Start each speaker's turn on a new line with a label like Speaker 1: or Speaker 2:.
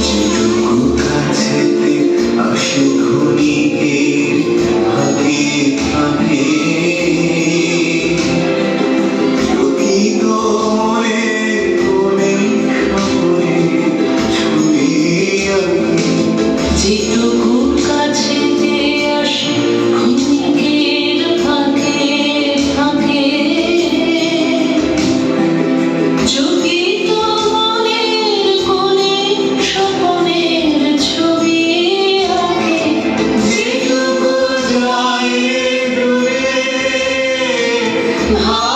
Speaker 1: gece yorgun
Speaker 2: high.